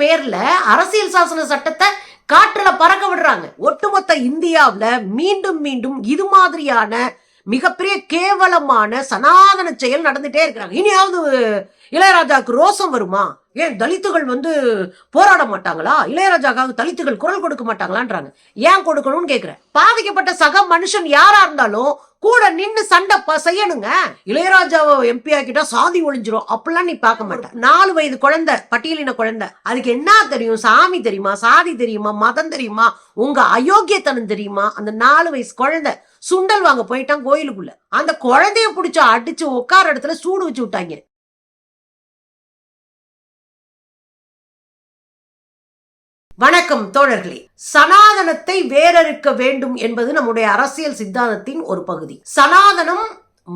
பேர்ல அரசியல் சாசன சட்டத்தை காற்றுல பறக்க விடுறாங்க. ஒட்டுமொத்த இந்தியாவில் மீண்டும் மீண்டும் இது மாதிரியான மிகப்பெரிய கேவலமான சனாதன செயல் நடந்துட்டே இருக்கிறாங்க. இனியாவது இளையராஜாவுக்கு ரோசம் வருமா? ஏன் தலித்துகள் வந்து போராட மாட்டாங்களா? இளையராஜாக்காக தலித்துகள் குரல் கொடுக்க மாட்டாங்களான்றாங்க. ஏன் கொடுக்கணும்னு கேக்குறேன் பாதிக்கப்பட்ட சக மனுஷன் யாரா இருந்தாலும் கூட நின்னு சண்டை செய்யணுங்க. இளையராஜாவை எம்பி ஆக்கிட்டா சாதி ஒளிஞ்சிரும் அப்படிலாம் நீ பார்க்க மாட்டேன் நாலு வயது குழந்தை பட்டியலின குழந்தை. அதுக்கு என்ன தெரியும்? சாமி தெரியுமா? சாதி தெரியுமா? மதம் தெரியுமா? உங்க அயோக்கியத்தனம் தெரியுமா? அந்த நாலு வயசு குழந்தை சுண்டல் வாங்க போயிட்டான் கோயிலுக்குள்ள. அந்த குழந்தைய புடிச்சு அடிச்சு உட்கார இடத்துல சூடு வச்சு விட்டாங்க. வணக்கம் தோழர்களே. சனாதனத்தை வேரறுக்க வேண்டும் என்பது நம்முடைய அரசியல் சித்தாந்தத்தின் ஒரு பகுதி. சனாதனம்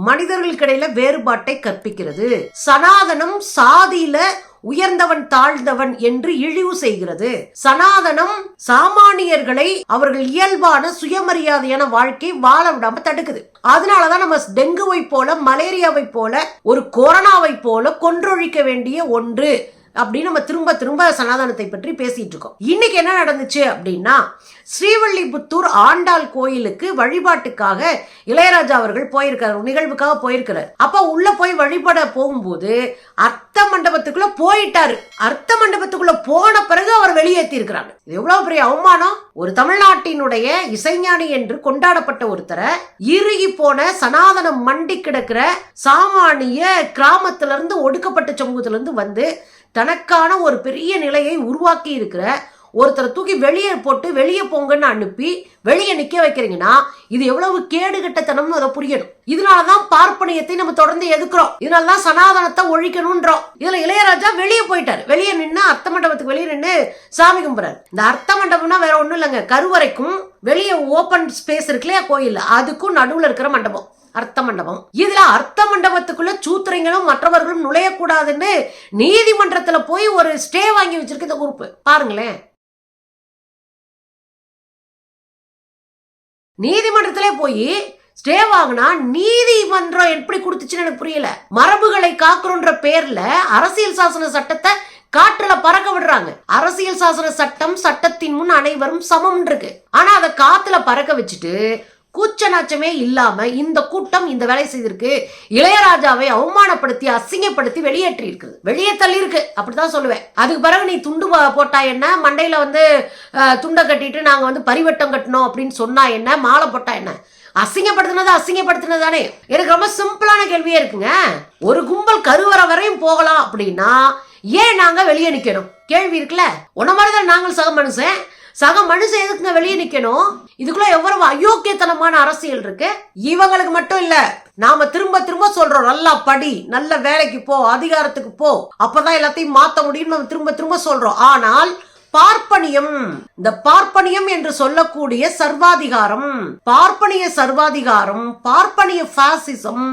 மனிதர்களுக்கிடையில வேறுபாட்டை கற்பிக்கிறது. சனாதனம் சாதியில உயர்ந்தவன் தாழ்ந்தவன் என்று இழிவு செய்கிறது. சனாதனம் சாமானியர்களை அவர்கள் இயல்பான சுயமரியாதையான வாழ்க்கை வாழ விடாம தடுக்குது. அதனாலதான் நம்ம டெங்குவை போல மலேரியாவை போல ஒரு கொரோனாவை போல கொன்றொழிக்க வேண்டிய ஒன்று. அப்படின்னு நம்ம திரும்ப திரும்ப சனாதனத்தை பற்றி பேசிட்டு இருக்கோம். இன்னைக்கு என்ன நடந்துச்சு அப்படின்னா ஸ்ரீவல்லிபுத்தூர் ஆண்டாள் கோயிலுக்கு வழிபாட்டுக்காக இளையராஜா அவர்கள் போயிருக்காரு நிகழ்வுக்காக போயிருக்கிறார். அப்ப உள்ள போய் வழிபட போகும்போது அர்த்த மண்டபத்துக்குள்ள போயிட்டாரு. அர்த்த மண்டபத்துக்குள்ள போன பிறகு அவர் வெளியேற்றி இருக்கிறாங்க இது எவ்வளவு பெரிய அவமானம்? ஒரு தமிழ்நாட்டினுடைய இசைஞானி என்று கொண்டாடப்பட்ட ஒருத்தரை இறுகி போன சனாதனம் மண்டி கிடக்கிற சாமானிய கிராமத்திலிருந்து ஒடுக்கப்பட்ட சமூகத்திலிருந்து வந்து தனக்கான ஒரு பெரிய நிலையை உருவாக்கி இருக்கிற ஒருத்தரை தூக்கி வெளியே போட்டு வெளியே போங்கன்னு அனுப்பி வெளியே நிக்க வைக்கிறீங்கன்னா இது எவ்வளவு கேடுகட்டத்தனம்னு அதை புரியணும். இதனாலதான் பார்ப்பனியத்தை நம்ம தொடர்ந்து எதுக்குறோம்? இதனாலதான் சனாதனத்தை ஒழிக்கணும்ன்றோம் இதுல இளையராஜா வெளியே போயிட்டாரு. வெளியே நின்று அர்த்த மண்டபத்துக்கு வெளியே நின்று சாமி கும்பிடுறாரு. இந்த அர்த்த மண்டபம்னா வேற ஒண்ணும் இல்லைங்க. கருவறைக்கும் வெளியே ஓபன் ஸ்பேஸ் இருக்கு இல்லையா கோயில் அதுக்கும் நடுவுல இருக்கிற மண்டபம். அர்த்த மண்டபம் இதுல அர்த்த மண்டபத்துக்குள்ள சூத்திரைகளும் மற்றவர்களும் நுழையக்கூடாதுன்னு நீதிமன்றத்துல போய் ஒரு ஸ்டே வாங்கி வச்சிருக்கு இந்த குரூப் பாருங்களேன். நீதிமன்றத்திலே போய் ஸ்டே வாங்கினா நீதிமன்றம் எப்படி கொடுத்துச்சுன்னு எனக்கு புரியல. மரபுகளை காக்குறோன்ற பேர்ல அரசியல் சாசன சட்டத்தை காற்றுல பறக்க விடுறாங்க. அரசியல் சாசன சட்டம் சட்டத்தின் முன் அனைவரும் சமம் இருக்கு. ஆனா அதை காத்துல பறக்க வச்சுட்டு கூச்ச நாச்சமே இல்லாம இந்த கூட்டம் இந்த வேலை செய்திருக்கு. இளையராஜாவை அவமானப்படுத்தி அசிங்கப்படுத்தி வெளியேற்றி இருக்குது வெளியே தள்ளி இருக்கு அப்படிதான் சொல்லுவேன். அதுக்கு பிறகு நீ துண்டு போட்டா என்ன? மண்டையில வந்து துண்டை கட்டிட்டு நாங்க வந்து பரிவட்டம் கட்டணும் அப்படின்னு சொன்னா என்ன? மாலை போட்டா என்ன? அசிங்கப்படுத்தினது அசிங்கப்படுத்தினது தானே எனக்கு ரொம்ப சிம்பிளான கேள்வியே இருக்குங்க. ஒரு கும்பல் கருவற வரையும் போகலாம் அப்படின்னா ஏன் நாங்க வெளியே நிக்கணும்? கேள்வி இருக்குல்ல? உன மாதிரிதான் நாங்கள் சக மனுஷன். சக மனுஷன் எதுக்குங்க வெளியே நிக்கணும்? இதுக்குள்ள எவ்வளவு அயோக்கியத்தனமான அரசியல் இருக்கு? இவங்களுக்கு மட்டும் இல்ல நாம திரும்ப திரும்ப சொல்றோம் நல்லா படி நல்ல வேலைக்கு போ அதிகாரத்துக்கு போ. அப்பதான் எல்லாத்தையும் மாத்த முடியும்னு நம்ம திரும்ப திரும்ப சொல்றோம். ஆனால் பார்ப்பனியம். இந்த பார்ப்பனியம் என்று சொல்லக்கூடிய சர்வாதிகாரம். பார்ப்பனிய சர்வாதிகாரம் பார்ப்பனிய பாசிசம்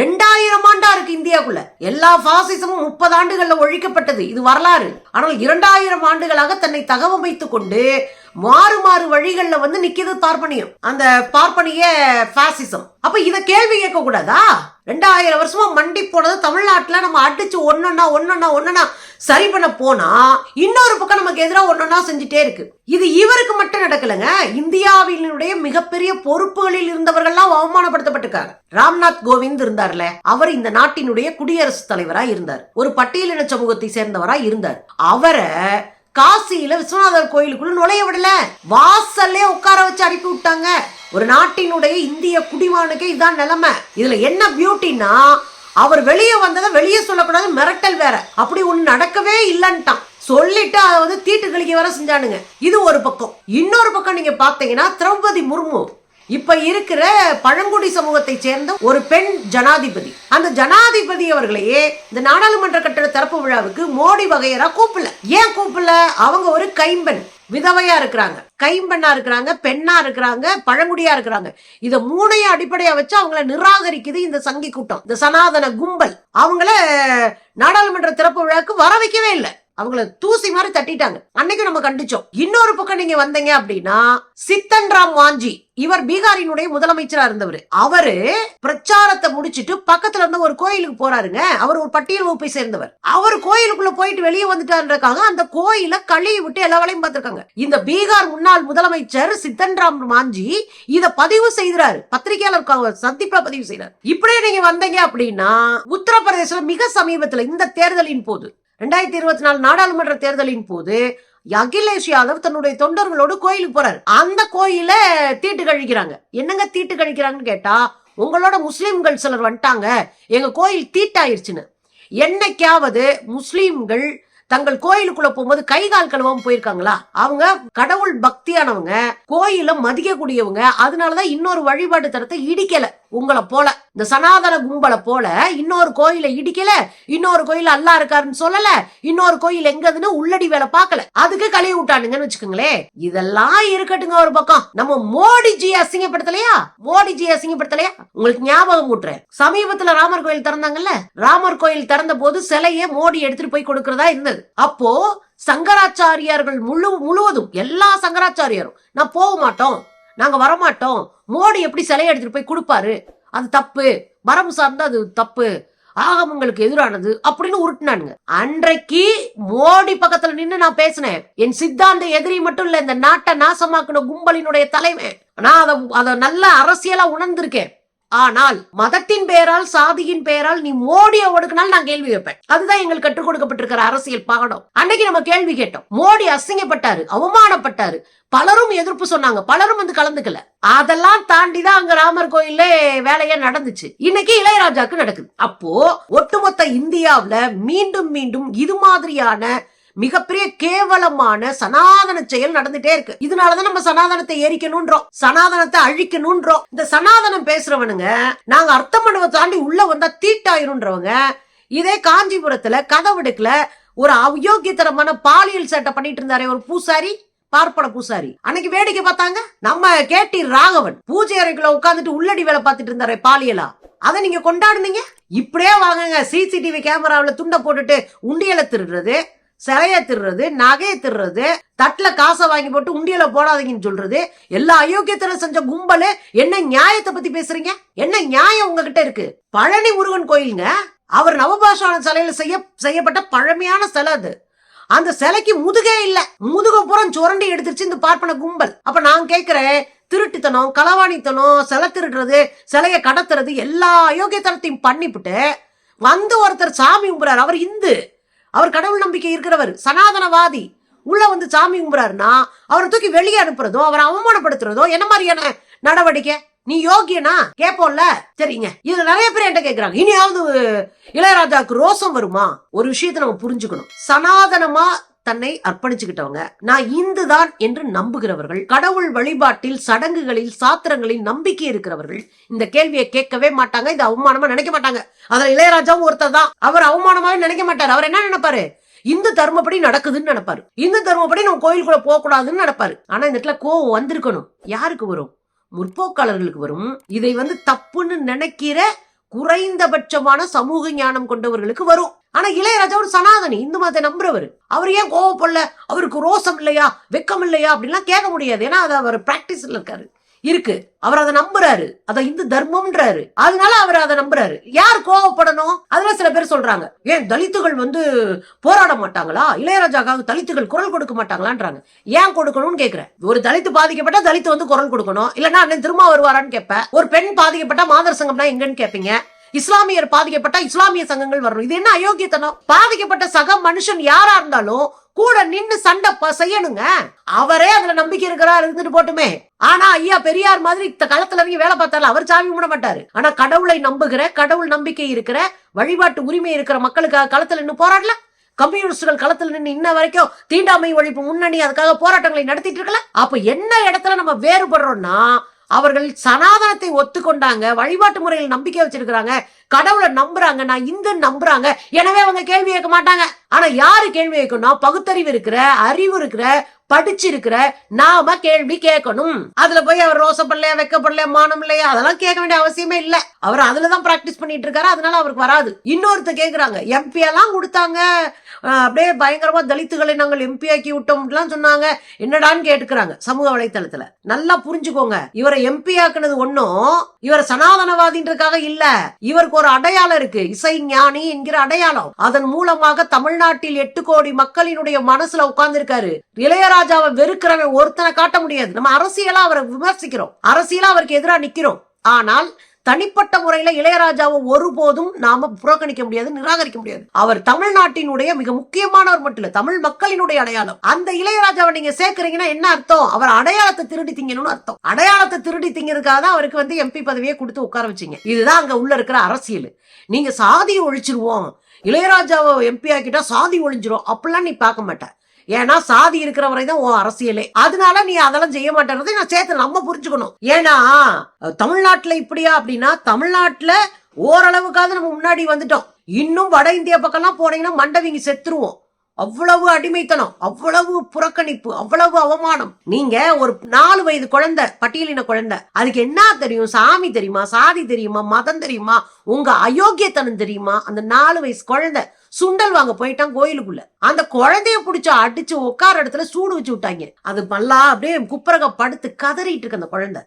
ரெண்டாயிரம் ஆண்டா இருக்கு இந்தியாக்குள்ள. எல்லா பாசிசமும் முப்பது ஆண்டுகள்ல ஒழிக்கப்பட்டது. இது வரலாறு. ஆனால் இரண்டாயிரம் ஆண்டுகளாக தன்னை தகவமைத்துக் கொண்டு மாறு மாறு வழிகள்ல வந்து நிக்கிது பார்ப்பனியம். அந்த பார்ப்பனிய பாசிசம் அப்ப இத கேள்வி கேட்க கூடாதா? ரெண்டாயிரம் வருஷமா மண்டி போனது தமிழ்நாட்டுல நம்ம அடிச்சு ஒன்னொன்னா ஒன்னொன்னா ஒன்னொன்னா சரி பண்ண போனா இன்னொரு பக்கம் நமக்கு எதிராக ஒன்னொன்னா செஞ்சுட்டே இருக்கு. இது இவருக்கு மட்டும் நடக்கலங்க. இந்தியாவினுடைய மிகப்பெரிய பொறுப்புகளில் இருந்தவர்கள்லாம் அவமானப்படுத்தப்பட்டிருக்காங்க. ராம்நாத் கோவிந்த் இருந்தார்ல. அவர் இந்த நாட்டினுடைய குடியரசுத் தலைவரா இருந்தார். ஒரு பட்டியலின சமூகத்தை சேர்ந்தவரா இருந்தார். அவரை காசியில விஸ்வநாதர் கோயிலுக்குள்ள நுழைய விடல. வாசல்லே உட்கார வச்சு அனுப்பி விட்டாங்க. ஒரு நாட்டினுடைய இந்திய குடிமகனுக்கு இதான் நிலைமை. இதுல என்ன பியூட்டின்னா அவர் வெளியே வந்ததை வெளியே சொல்லக்கூடாது மிரட்டல் வேற. அப்படி ஒன்று நடக்கவே இல்லைன்ட்டான். சொல்லிட்டு அதை வந்து தீட்டு கழிக்க வர செஞ்சானுங்க. இது ஒரு பக்கம். இன்னொரு பக்கம் நீங்க பாத்தீங்கன்னா திரௌபதி முர்மு. இப்ப இருக்கிற பழங்குடி சமூகத்தை சேர்ந்த ஒரு பெண் ஜனாதிபதி. அந்த ஜனாதிபதி அவர்களையே இந்த நாடாளுமன்ற கட்டட திறப்பு விழாவுக்கு மோடி வகையரா கூப்பிடல. ஏன் கூப்பிடல? அவங்க ஒரு கைம்பெண். விதவையா இருக்கிறாங்க. கைம்பெண்ணா இருக்கிறாங்க பெண்ணா இருக்கிறாங்க பழங்குடியா இருக்கிறாங்க. இத மூணையும் அடிப்படையா வச்சு அவங்கள நிராகரிக்குது இந்த சங்கி கூட்டம். இந்த சனாதன கும்பல். அவங்கள நாடாளுமன்ற திறப்பு விழாவுக்கு வர வைக்கவே இல்லை. அவங்கள தூசி மாதிரி தட்டிட்டாங்க. அன்னைக்கு நம்ம கண்டிச்சோம். இன்னொரு பக்கம் நீங்க வந்தீங்க அப்படின்னா சித்தன் ராம் வாஞ்சி இவர் பீகாரினுடைய முதலமைச்சரா இருந்தவர். அவரு பிரச்சாரத்தை முடிச்சிட்டு பக்கத்துல இருந்த ஒரு கோயிலுக்கு போறாருங்க. அவர் ஒரு பட்டியல் வகுப்பை சேர்ந்தவர். அவர் கோயிலுக்குள்ள போயிட்டு வெளியே வந்துட்டாருக்காங்க அந்த கோயில கழுவி விட்டு எல்லா வேலையும் பார்த்திருக்காங்க. இந்த பீகார் முன்னாள் முதலமைச்சர் சித்தன் ராம் மாஞ்சி இத பதிவு செய்கிறாரு. பத்திரிகையாளர் க- சந்திப்பா பதிவு செய்யறாரு இப்படியே நீங்க வந்தீங்க அப்படின்னா உத்தரப்பிரதேசம் மிக சமீபத்துல இந்த தேர்தலின் போது ரெண்டாயிரத்தி இருபத்தி நாலு நாடாளுமன்ற தேர்தலின் போது அகிலேஷ் யாதவ் தன்னுடைய தொண்டர்களோடு கோயிலுக்கு போறாரு. அந்த கோயில தீட்டு கழிக்கிறாங்க. என்னங்க தீட்டு கழிக்கிறாங்கன்னு கேட்டா உங்களோட முஸ்லீம்கள் சிலர் வந்துட்டாங்க. எங்க கோயில் தீட்டாயிருச்சுன்னு. என்னைக்காவது முஸ்லீம்கள் தங்கள் கோயிலுக்குள்ள போகும்போது கை கால் கழுவாம போயிருக்காங்களா? அவங்க கடவுள் பக்தியானவங்க கோயில மதிக்கக்கூடியவங்க அதனாலதான் இன்னொரு வழிபாட்டு தரத்தை இடிக்கல. உங்களை போல இந்த சனாதன கும்பலை போல இன்னொரு கோயிலை இடிக்கல இன்னொரு கோயில் அல்லா இருக்காருன்னு சொல்லல இன்னொரு கோயில் எங்கதுன்னு உள்ளடி வேலை பார்க்கல. அதுக்கு கழுவி விட்டானுங்கன்னு வச்சுக்கோங்களேன். இதெல்லாம் இருக்கட்டுங்க ஒரு பக்கம். நம்ம மோடிஜி அசிங்கப்படுத்தலையா? மோடிஜி அசிங்கப்படுத்தலையா? உங்களுக்கு ஞாபகம் ஊட்டுறேன். சமீபத்துல ராமர் கோயில் திறந்தாங்கல்ல? ராமர் கோயில் திறந்த போது சிலையை மோடி எடுத்துட்டு போய் கொடுக்கறதா இருந்தது. அப்போ சங்கராச்சாரியார்கள் முழு முழுவதும் எல்லா சங்கராச்சாரியாரும் நான் போக மாட்டோம். நாங்க வரமாட்டோம். மோடி எப்படி சிலையை எடுத்துட்டு போய் கொடுப்பாரு? அது தப்பு. மரபு சார்ந்து அது தப்பு. ஆகமங்களுக்கு எதிரானது அப்படின்னு உருட்டினானுங்க. அன்றைக்கு மோடி பக்கத்துல நின்னு நான் பேசினேன். என் சித்தாந்த எதிரி மட்டும் இல்ல இந்த நாட்டை நாசமாக்குன கும்பலினுடைய தலைமை நான் அதை அதை நல்ல அரசியலா உணர்ந்திருக்கேன். ஆனால் மதத்தின் பெயரால் சாதியின் பெயரால் நீ மோடியை ஒடுக்கினால் நான் கேள்வி வைப்பேன் அதுதான் எங்களுக்கு கற்றுக் கொடுக்கப்பட்டிருக்கிற அரசியல் பாடம் அன்னைக்கு நம்ம கேள்வி கேட்டோம். மோடி அசிங்கப்பட்டாரு அவமானப்பட்டாரு. பலரும் எதிர்ப்பு சொன்னாங்க. பலரும் வந்து கலந்துக்கல. அதெல்லாம் தாண்டி தான் அங்க ராமர் கோயில்ல வேலையே நடந்துச்சு. இன்னைக்கு இளையராஜாக்கு நடக்குது. அப்போ ஒட்டுமொத்த இந்தியாவில மீண்டும் மீண்டும் இது மாதிரியான மிகப்பெரிய கேவலமான சனாதன செயல் நடந்துட்டே இருக்கு. இதனாலதான் நம்ம சனாதனத்தை எரிக்கணும்ன்றோம் சனாதனத்தை அழிக்கணும்ன்றோம் இந்த சனாதனம் பேசுறவனுங்க நாங்க அர்த்தம் பண்ணுவ தாண்டி உள்ள வந்தா தீட்டாயிருன்றவங்க இதே காஞ்சிபுரத்துல கதவெடுக்கல ஒரு அயோக்கியத்தனமான பாலியல் சட்டை பண்ணிட்டு இருந்தாரே ஒரு பூசாரி பார்ப்பன பூசாரி. அன்னைக்கு வேடிக்கை பார்த்தாங்க? நம்ம கேட்டி ராகவன் பூஜை அறைக்குள்ள உட்காந்துட்டு உள்ளடி வேலை பார்த்துட்டு இருந்தாரே பாலியலா. அதை நீங்க கொண்டாடுனீங்க? இப்படியே வாங்குங்க. சிசிடிவி கேமராவில் துண்டை போட்டுட்டு உண்டியலை திருடுறது. சிலையை திருறது நகையை திருறது தட்டில் காசை வாங்கி போட்டு உண்டியல போடாதீங்கன்னு சொல்றது எல்லா அயோக்கியத்தனம் செஞ்ச கும்பலு என்ன நியாயத்தை பத்தி பேசுறீங்க? என்ன நியாயம் உங்ககிட்ட இருக்கு? பழனி முருகன் கோயிலுங்க அவர் நவபாஷான சிலையில செய்ய செய்யப்பட்ட பழமையான சிலை அது. அந்த சிலைக்கு முதுகே இல்ல. முதுக புறம் சுரண்டி எடுத்துருச்சு இந்த பார்ப்பன கும்பல். அப்ப நான் கேட்கிறேன் திருட்டுத்தனம் களவாணித்தனம் சிலை திருடுறது சிலையை கடத்துறது எல்லா அயோக்கியத்தனத்தையும் பண்ணிவிட்டு வந்து ஒருத்தர் சாமி கும்புறாரு. அவர் இந்து. அவர் கடவுள் நம்பிக்கை இருக்கிறவர் சனாதனவாதி. உள்ள வந்து சாமி கும்புறாருன்னா அவரை தூக்கி வெளியே அனுப்புறதோ அவரை அவமானப்படுத்துறதோ என்ன மாதிரியான நடவடிக்கை? நீ யோகியனா? கேப்போம்ல? சரிங்க. இது நிறைய பேர் என்கிட்ட கேக்குறாங்க. இனியாவது இளையராஜாவுக்கு ரோசம் வருமா? ஒரு விஷயத்தை நம்ம புரிஞ்சுக்கணும். சனாதனமா தன்னை அர்ப்பணிச்சுக்கிட்டவங்க. நான் இந்து தான் என்று நம்புகிறவர்கள் கடவுள் வழிபாட்டில் சடங்குகளில் சாத்திரங்களில் நம்பிக்கை இருக்கிறவர்கள் இந்த கேள்வியை கேட்கவே மாட்டாங்க இது அவமானமா நினைக்க மாட்டாங்க. அதுல இளையராஜாவும் ஒருத்தர் தான். அவர் அவமானமாவே நினைக்க மாட்டார். அவர் என்ன நினைப்பாரு? இந்து தர்மப்படி நடக்குதுன்னு நினைப்பாரு. இந்து தர்மப்படி நம்ம கோயிலுக்குள்ள போக கூடாதுன்னு நினைப்பாரு. ஆனா இந்த இடத்துல கோவம் வந்திருக்கணும். யாருக்கு வரும்? முற்போக்காளர்களுக்கு வரும். இதை வந்து தப்புன்னு நினைக்கிற குறைந்தபட்சமான சமூக ஞானம் கொண்டவர்களுக்கு வரும். ஆனா இளையராஜா ஒரு சனாதனி இந்து மதத்தை நம்புறவர். அவர் ஏன் கோவப்படல? அவருக்கு ரோசம் இல்லையா? வெக்கம் இல்லையா? அப்படின்லாம் கேட்க முடியாது. ஏன்னா அது அவர் பிராக்டிஸ்ல இருக்காரு. இருக்கு. அவர் அதை நம்புறாரு. அதை இந்து தர்மம்ன்றாரு. அதனால அவர் அதை நம்புறாரு. யார் கோவப்படணும்? அதுல சில பேர் சொல்றாங்க. ஏன் தலித்துகள் வந்து போராட மாட்டாங்களா? இளையராஜாக்காக தலித்துகள் குரல் கொடுக்க மாட்டாங்களான்றாங்க. ஏன் கொடுக்கணும்னு கேக்குறேன். ஒரு தலித்து பாதிக்கப்பட்ட தலித்து வந்து குரல் கொடுக்கணும். இல்லைன்னா அண்ணன் திரும்ப வருவாரான்னு கேட்பேன். ஒரு பெண் பாதிக்கப்பட்டா மாதர் சங்கம்னா எங்கன்னு கேட்பீங்க? இஸ்லாமியர் பாதிக்கப்பட்ட இஸ்லாமிய சங்கங்கள் வரணும். இது என்ன அயோக்கியத்தனம்? பாதிக்கப்பட்ட சக மனுஷன் யாரா இருந்தாலும் கூட நின்னு சண்டை ப- செய்யணுங்க. அவரே அதுல நம்பிக்கை இருக்கிறா இருந்துட்டு போட்டுமே. ஆனா ஐயா பெரியார் மாதிரி இந்த களத்துல இறங்கி வேலை பார்த்தால அவர் சாமி விட மாட்டாரு. ஆனா கடவுளை நம்புகிற கடவுள் நம்பிக்கை இருக்கிற வழிபாட்டு உரிமை இருக்கிற மக்களுக்காக களத்துல நின்னு போராடல? கம்யூனிஸ்டுகள் களத்துல நின்று இன்ன வரைக்கும் தீண்டாமை ஒழிப்பு முன்னணி அதுக்காக போராட்டங்களை நடத்திட்டு இருக்கல? அப்ப என்ன இடத்துல நம்ம வேறுபடுறோம்னா அவர்கள் சனாதனத்தை ஒத்துக்கொண்டாங்க வழிபாட்டு முறையில் நம்பிக்கை வச்சிருக்கிறாங்க கடவுளை நம்புறாங்க நான் இந்து நம்புறாங்க. எனவே அவங்க கேள்வி கேட்க மாட்டாங்க. ஆனா யாரு கேள்வி கேட்கணும்? பகுத்தறிவு இருக்கிற அறிவு இருக்கிற படிச்சிருக்கிற நாம கேள்வி கேட்கணும். அதுல போய் அவர் ரோசப்படலையா வைக்கப்படலையா மானம் இல்லையா அதெல்லாம் கேட்க வேண்டிய அவசியமே இல்ல. அவர் அதுலதான் பிராக்டிஸ் பண்ணிட்டு இருக்காரு அதனால அவருக்கு வராது. இன்னொருத்த கேக்குறாங்க எம்பி எல்லாம் கொடுத்தாங்க. அப்படியே பயங்கரமா தலித்துகளை நாங்கள் எம்பி ஆக்கி விட்டோம்லாம் சொன்னாங்க. என்னடான்னு கேட்டுக்கிறாங்க சமூக வலைத்தளத்துல. நல்லா புரிஞ்சுக்கோங்க இவரை எம்பி ஆக்குனது ஒன்னும் இவர் சனாதனவாதின்றதுக்காக இல்ல. இவருக்கு ஒரு அடையாளம் இருக்கு இசை ஞானி என்கிற அடையாளம். அதன் மூலமாக தமிழ்நாட்டில் எட்டு கோடி மக்களினுடைய மனசுல உட்கார்ந்திருக்காரு. இளையராஜாவை வெறுக்கிறவன் ஒருத்தனை காட்ட முடியாது. நம்ம அரசியலா அவரை விமர்சிக்கிறோம். அரசியலா அவருக்கு எதிராக நிக்கிறோம். ஆனால் தனிப்பட்ட முறையில இளையராஜாவை ஒருபோதும் நாம புறக்கணிக்க முடியாது நிராகரிக்க முடியாது. அவர் தமிழ்நாட்டினுடைய மிக முக்கியமானவர் மட்டும் இல்ல தமிழ் மக்களினுடைய அடையாளம். அந்த இளையராஜாவை நீங்க சேர்க்கறீங்கன்னா என்ன அர்த்தம்? அவர் அடையாளத்தை திருடி திங்கணும்னு அர்த்தம். அடையாளத்தை திருடி திங்கிறதுக்காக தான் அவருக்கு வந்து எம்பி பதவியை கொடுத்து உட்கார வச்சீங்க. இதுதான் அங்க உள்ள இருக்கிற அரசியல். நீங்க சாதியை ஒழிச்சிருவோம். இளையராஜாவை எம்பி ஆக்கிட்டா சாதி ஒழிஞ்சிரும். அப்படிலாம் நீ பார்க்க மாட்டேன் ஏன்னா சாதி இருக்கிற வரை தான் உன் அரசியலே. அதனால நீ அதெல்லாம் செய்ய மாட்டேன்றதை நான் சேர்த்து நம்ம புரிஞ்சுக்கணும். ஏன்னா தமிழ்நாட்டுல இப்படியா அப்படின்னா தமிழ்நாட்டுல ஓரளவுக்காவது நம்ம முன்னாடி வந்துட்டோம். இன்னும் வட இந்தியா பக்கம்லாம் போனீங்கன்னா மண்டவிங்க செத்துருவோம். அவ்வளவு அடிமைத்தனம் அவ்வளவு புறக்கணிப்பு அவ்வளவு அவமானம். நீங்க ஒரு நாலு வயது குழந்தை பட்டியலின குழந்தை அதுக்கு என்ன தெரியும்? சாமி தெரியுமா? சாதி தெரியுமா? மதம் தெரியுமா? உங்க அயோக்கியத்தனம் தெரியுமா? அந்த நாலு வயசு குழந்தை சுண்டல் வாங்க போயிட்டான் கோயிலுக்குள்ள. அந்த குழந்தைய புடிச்சு அடிச்சு உட்கார இடத்துல சூடு வச்சு விட்டாங்க. அது பல்லா அப்படியே குப்பரக படுத்து கதறிட்டு இருக்கு அந்த குழந்தை.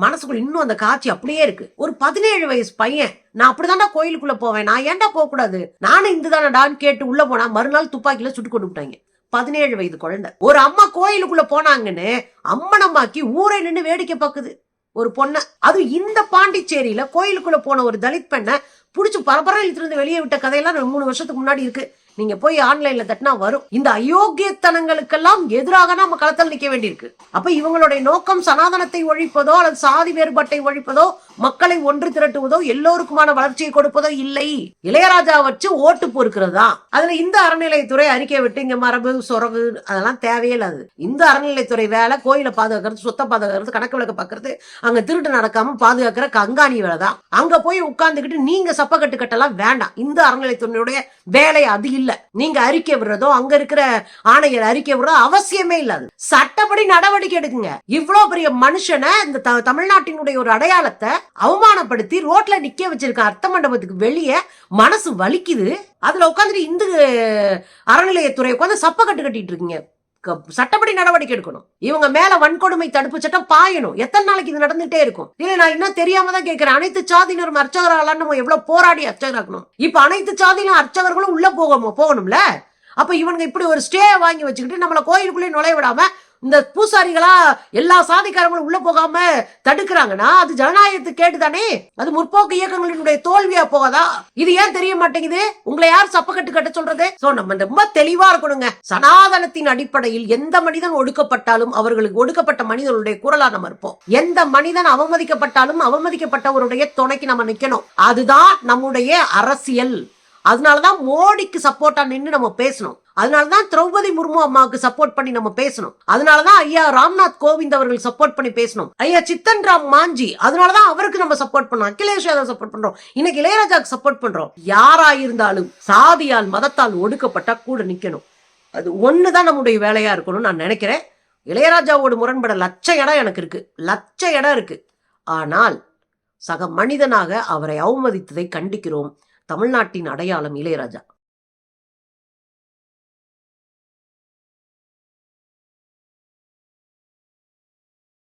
மனசுக்குள்ள இன்னும் அந்த காட்சி அப்படியே இருக்கு. ஒரு பதினேழு வயசு பையன் நான் அப்படிதான்டா கோயிலுக்குள்ள போவேன். நான் ஏன்டா போக கூடாது நானும் இந்த தானடான்னு கேட்டு உள்ள போனா மறுநாள் துப்பாக்கியில சுட்டு கொண்டு விட்டாங்க. பதினேழு வயது குழந்தை. ஒரு அம்மா கோயிலுக்குள்ள போனாங்கன்னு அம்மனம்மாக்கி ஊரை நின்று வேடிக்கை பார்க்குது ஒரு பொண்ணை. அது இந்த பாண்டிச்சேரியில கோயிலுக்குள்ள போன ஒரு தலித் பெண்ணை பிடிச்சி பரபரம் இழுத்துருந்து வெளியே விட்ட கதையெல்லாம் ரெண்டு மூணு வருஷத்துக்கு முன்னாடி இருக்கு. நீங்க போய் ஆன்லைன்ல தட்டினா வரும். இந்த அயோக்கியத்தனங்களுக்கெல்லாம் எதிராக நம்ம களத்தில் நிற்க வேண்டியிருக்கு. அப்ப இவங்களுடைய நோக்கம் சனாதனத்தை ஒழிப்பதோ அல்லது சாதி வேறுபாட்டை ஒழிப்பதோ மக்களை ஒன்று திரட்டுவதோ எல்லோருக்குமான வளர்ச்சியை கொடுப்பதோ இல்லை. இளையராஜா வச்சு ஓட்டு பொறுக்கிறதா? அதுல இந்த அறநிலையத்துறை அறிக்கை விட்டு இங்க மரபு சொரகு அதெல்லாம் தேவையில்லாது இந்த அறநிலையத்துறை வேலை கோயிலை பாதுகாக்கிறது சொத்தை பாதுகாக்கிறது கணக்கு விளக்க பாக்குறது அங்க திருட்டு நடக்காம பாதுகாக்கிற கங்காணி வேலை தான். அங்க போய் உட்கார்ந்துக்கிட்டு நீங்க சப்பக்கட்டு கட்டெல்லாம் வேண்டாம். இந்த அறநிலையத்துறையுடைய வேலை அது இல்ல. நீங்க அறிக்கை விடுறதோ அங்க இருக்கிற ஆணையர் அறிக்கை விடுறதோ அவசியமே இல்லாது சட்டப்படி நடவடிக்கை எடுக்குங்க. இவ்வளவு பெரிய மனுஷனை இந்த த- தமிழ்நாட்டினுடைய ஒரு அடையாளத்தை அவமானப்படுத்தி ரோட்ல நிக்க வச்சிருக்க அர்த்த மண்டபத்துக்கு வெளியே மனசு வலிக்குது. அதுல உட்காந்துட்டு இந்து அறநிலையத்துறை உட்காந்து சப்பக்கட்டு கட்டிட்டு இருக்கீங்க. சட்டப்படி நடவடிக்கை எடுக்கணும். இவங்க மேல வன்கொடுமை தடுப்பு சட்டம் பாயணும். எத்தனை நாளைக்கு இது நடந்துட்டே இருக்கும். இல்ல நான் இன்னும் தெரியாம தான் கேட்கிறேன் அனைத்து சாதியினரும் அர்ச்சகராகலாம் நம்ம எவ்வளவு போராடி அர்ச்சகராக்கணும். இப்ப அனைத்து சாதியிலும் அர்ச்சகர்களும் உள்ள போகணும் போகணும்ல? அப்ப இவனுங்க இப்படி ஒரு ஸ்டே வாங்கி வச்சுக்கிட்டு நம்மள கோயிலுக்குள்ளே நுழைய விடாம இந்த பூசாரிகளா எல்லா சாதிக்காரங்களும் உள்ள போகாம தடுக்கிறாங்கன்னா அது ஜனநாயகத்துக்கு கேட்டுதானே? அது முற்போக்கு இயக்கங்களினுடைய தோல்வியா போகாதா? இது ஏன் தெரிய மாட்டேங்குது? உங்களை யார் சப்பக்கட்டு கட்ட சொல்றது? சோ நம்ம ரொம்ப தெளிவா இருக்கணுங்க. சனாதனத்தின் அடிப்படையில் எந்த மனிதன் ஒடுக்கப்பட்டாலும் அவர்களுக்கு ஒடுக்கப்பட்ட மனிதனுடைய குரலா நம்ம இருப்போம். எந்த மனிதன் அவமதிக்கப்பட்டாலும் அவமதிக்கப்பட்டவருடைய துணைக்கு நம்ம நிக்கணும். அதுதான் நம்முடைய அரசியல். அதனாலதான் மோடிக்கு சப்போர்ட்டா நின்னு நம்ம பேசணும். அதனாலதான் திரௌபதி முர்மு அம்மாவுக்கு சப்போர்ட் பண்ணி நம்ம பேசணும். அதனாலதான் ஐயா ராம்நாத் கோவிந்த் அவர்கள் சப்போர்ட் பண்ணி பேசணும். ஐயா சித்தன் ராம் மாஞ்சி அதனாலதான் அவருக்கு நம்ம சப்போர்ட் பண்ணோம் அகிலேஷ் யாதவ் சப்போர்ட் பண்றோம். இன்னைக்கு இளையராஜாக்கு சப்போர்ட் பண்றோம். யாரா இருந்தாலும் சாதியால் மதத்தால் ஒடுக்கப்பட்டா கூட நிக்கணும். அது ஒண்ணுதான் நம்முடைய வேலையா இருக்கணும்னு நான் நினைக்கிறேன். இளையராஜாவோட முரண்பட லட்ச இடம் எனக்கு இருக்கு. லட்ச இடம் இருக்கு. ஆனால் சக மனிதனாக அவரை அவமதித்ததை கண்டிக்கிறோம் தமிழ்நாட்டின் அடையாளம் இளையராஜா.